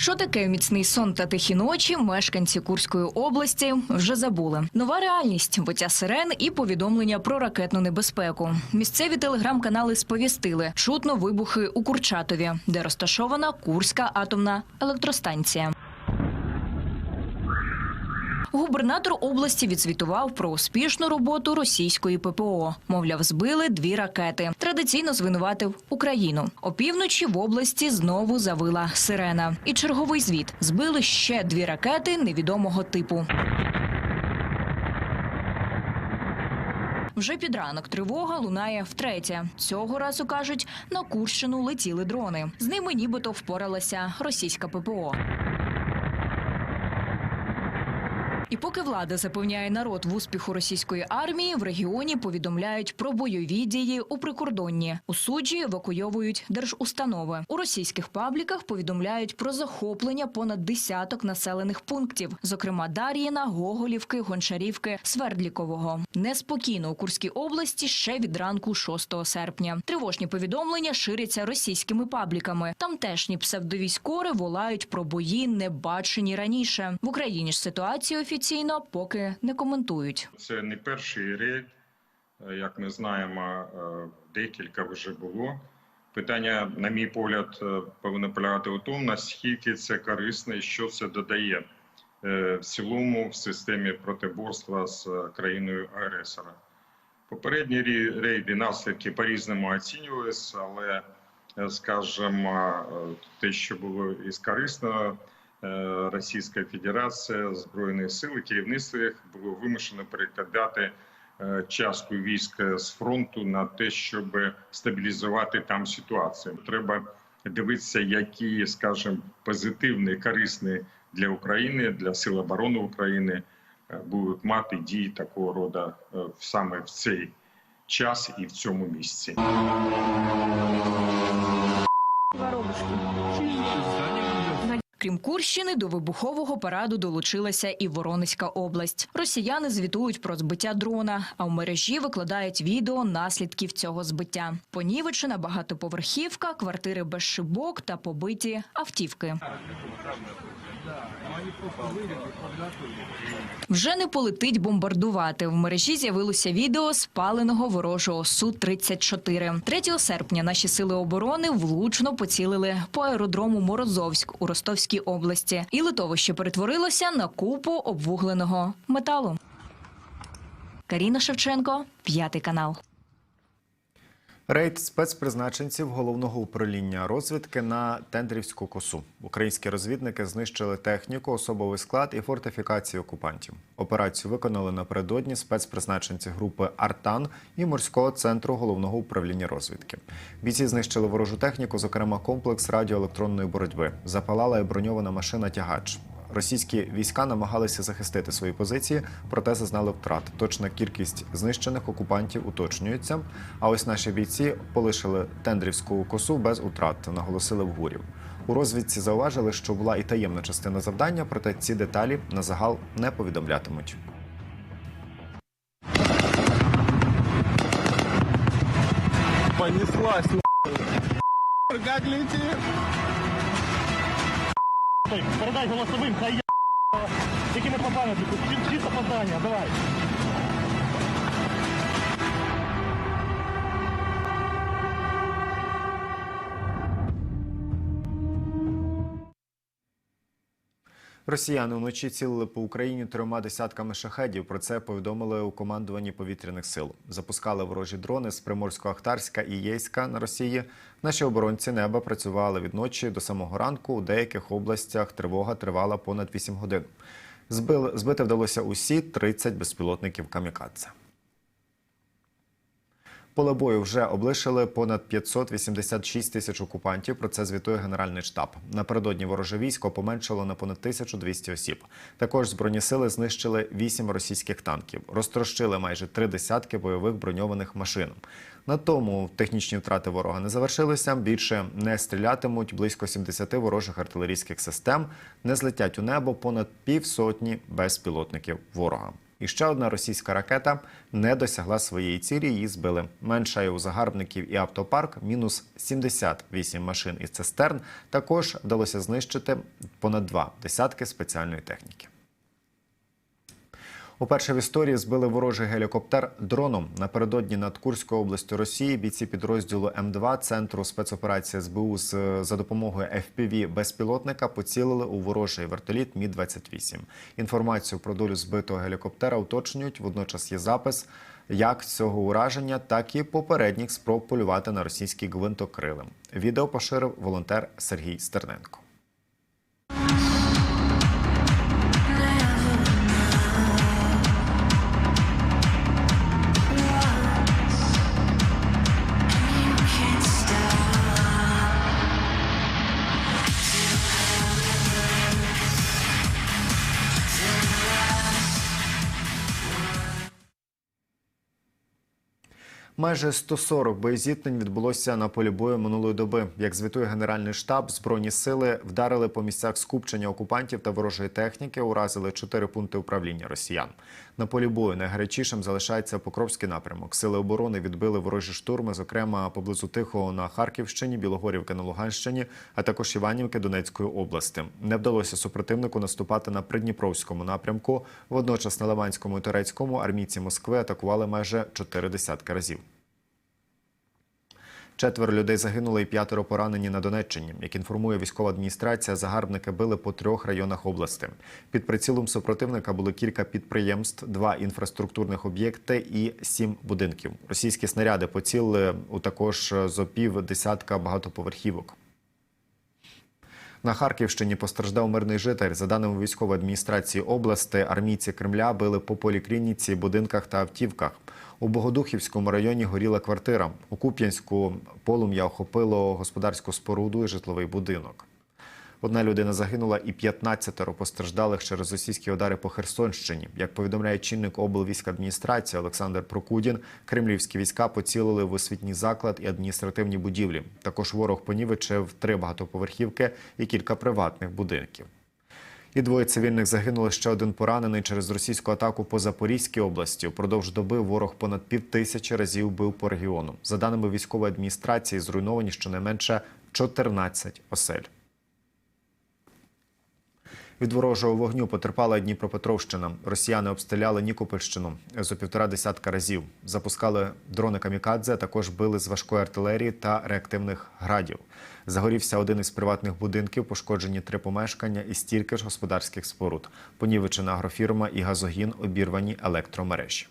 Що таке міцний сон та тихі ночі, мешканці Курської області вже забули. Нова реальність, виття сирен і повідомлення про ракетну небезпеку. Місцеві телеграм-канали сповістили чутно вибухи у Курчатові, де розташована Курська атомна електростанція. Губернатор області відзвітував про успішну роботу російської ППО. Мовляв, збили дві ракети. Традиційно звинуватив Україну. Опівночі в області знову завила сирена. І черговий звіт збили ще дві ракети невідомого типу. Вже під ранок тривога лунає втретє. Цього разу кажуть, на Курщину летіли дрони. З ними нібито впоралася російська ППО. І поки влада запевняє народ в успіху російської армії, в регіоні повідомляють про бойові дії у прикордонні. У суджі евакуйовують держустанови. У російських пабліках повідомляють про захоплення понад десяток населених пунктів, зокрема Дар'їна, Гоголівки, Гончарівки, Свердлікового. Неспокійно у Курській області ще від ранку 6 серпня. Тривожні повідомлення ширяться російськими пабліками. Тамтешні псевдовійськори волають про бої, не бачені раніше. В Україні ж ситуацію офіційно поки не коментують. Це не перший рейд, Е, як ми знаємо, е, декілька вже було. Питання, на мій погляд, е, повинно полягати у тому, наскільки це корисно і що це додає в цілому в системі протиборства з країною агресора. Попередні рейди наслідки по-різному оцінювалися, але, скажімо, те, що було із корисного, е, Російська Федерація, Збройні сили, керівництво їх було вимушено перекладати е, частку військ з фронту на те, щоб стабілізувати там ситуацію. Треба дивитися, які, скажімо, позитивні, корисні для України, для сил оборони України е, будуть мати дії такого роду е, саме в цей час і в цьому місці. Крім Курщини, до вибухового параду долучилася і Воронезька область. Росіяни звітують про збиття дрона, а в мережі викладають відео наслідків цього збиття. Понівечена багатоповерхівка, квартири без шибок та побиті автівки. Вже не полетить бомбардувати. В мережі з'явилося відео спаленого ворожого Су-34. 3 серпня наші сили оборони влучно поцілили по аеродрому Морозовськ у Ростовській області. І литовище перетворилося на купу обвугленого металу. Каріна Шевченко, п'ятий канал. Рейд спецпризначенців головного управління розвідки на Тендрівську косу. Українські розвідники знищили техніку, особовий склад і фортифікації окупантів. Операцію виконали напередодні спецпризначенці групи Артан і морського центру головного управління розвідки. Бійці знищили ворожу техніку, зокрема комплекс радіоелектронної боротьби. Запалала і броньована машина тягач. Російські війська намагалися захистити свої позиції, проте зазнали втрат. Точна кількість знищених окупантів уточнюється. А ось наші бійці полишили тендрівську косу без утрат, наголосили в гурів. У розвідці зауважили, що була і таємна частина завдання, проте ці деталі на загал не повідомлятимуть. Понеслась, нахуй. Как летит? Передай голосовим, хай я. Якими попадання? Чисто попадання, давай. Росіяни вночі цілили по Україні трьома десятками шахедів. Про це повідомили у командуванні повітряних сил. Запускали ворожі дрони з Приморсько-Ахтарська і Єйська на Росії. Наші оборонці неба працювали від ночі до самого ранку. У деяких областях тривога тривала понад 8 годин. Збили, збити вдалося усі 30 безпілотників камікадзе. Поле бою вже облишили понад 586 тисяч окупантів. Про це звітує Генеральний штаб. Напередодні вороже військо поменшало на понад 1200 осіб. Також збройні сили знищили 8 російських танків, розтрощили майже три десятки бойових броньованих машин. На тому технічні втрати ворога не завершилися. Більше не стрілятимуть близько 70 ворожих артилерійських систем. Не злетять у небо понад півсотні безпілотників ворога. І ще одна російська ракета не досягла своєї цілі. Її збили. Меншає у загарбників і автопарк. Мінус 78 машин і цистерн. Також вдалося знищити понад два десятки спеціальної техніки. Уперше в історії збили ворожий гелікоптер дроном. Напередодні над Курською областю Росії бійці підрозділу М2 центру спецоперації СБУ з за допомогою FPV безпілотника поцілили у ворожий вертоліт Мі 28 Інформацію про долю збитого гелікоптера уточнюють. Водночас є запис як цього ураження, так і попередніх спроб полювати на російський гвинтокрилим. Відео поширив волонтер Сергій Стерненко. Майже 140 боєзіткнень відбулося на полі бою минулої доби. Як звітує Генеральний штаб, збройні сили вдарили по місцях скупчення окупантів та ворожої техніки, уразили чотири пункти управління росіян. На полі бою найгарячішим залишається Покровський напрямок. Сили оборони відбили ворожі штурми, зокрема поблизу Тихого на Харківщині, Білогорівки на Луганщині, а також Іванівки Донецької області. Не вдалося супротивнику наступати на Придніпровському напрямку. Водночас на Лиманському і Турецькому армійці Москви атакували майже чотири десятки разів. Четверо людей загинули і п'ятеро поранені на Донеччині. Як інформує військова адміністрація, загарбники били по трьох районах області. Під прицілом супротивника були кілька підприємств, два інфраструктурних об'єкти і сім будинків. Російські снаряди поцілили у також зо пів десятка багатоповерхівок. На Харківщині постраждав мирний житель. За даними військової адміністрації області, армійці Кремля били по поліклініці, будинках та автівках. У Богодухівському районі горіла квартира. У Куп'янську полум'я охопило господарську споруду і житловий будинок. Одна людина загинула і 15 постраждалих через російські удари по Херсонщині. Як повідомляє чинник облвійськадміністрації Олександр Прокудін, кремлівські війська поцілили в освітній заклад і адміністративні будівлі. Також ворог понівечив три багатоповерхівки і кілька приватних будинків. І двоє цивільних загинули ще один поранений через російську атаку по Запорізькій області. Упродовж доби ворог понад півтисячі разів бив по регіону. За даними військової адміністрації, зруйновані щонайменше 14 осель. Від ворожого вогню потерпала Дніпропетровщина. Росіяни обстріляли Нікопольщину зо півтора десятка разів. Запускали дрони камікадзе, також били з важкої артилерії та реактивних градів. Загорівся один із приватних будинків, пошкоджені три помешкання і стільки ж господарських споруд. Понівечена агрофірма і газогін обірвані електромережі.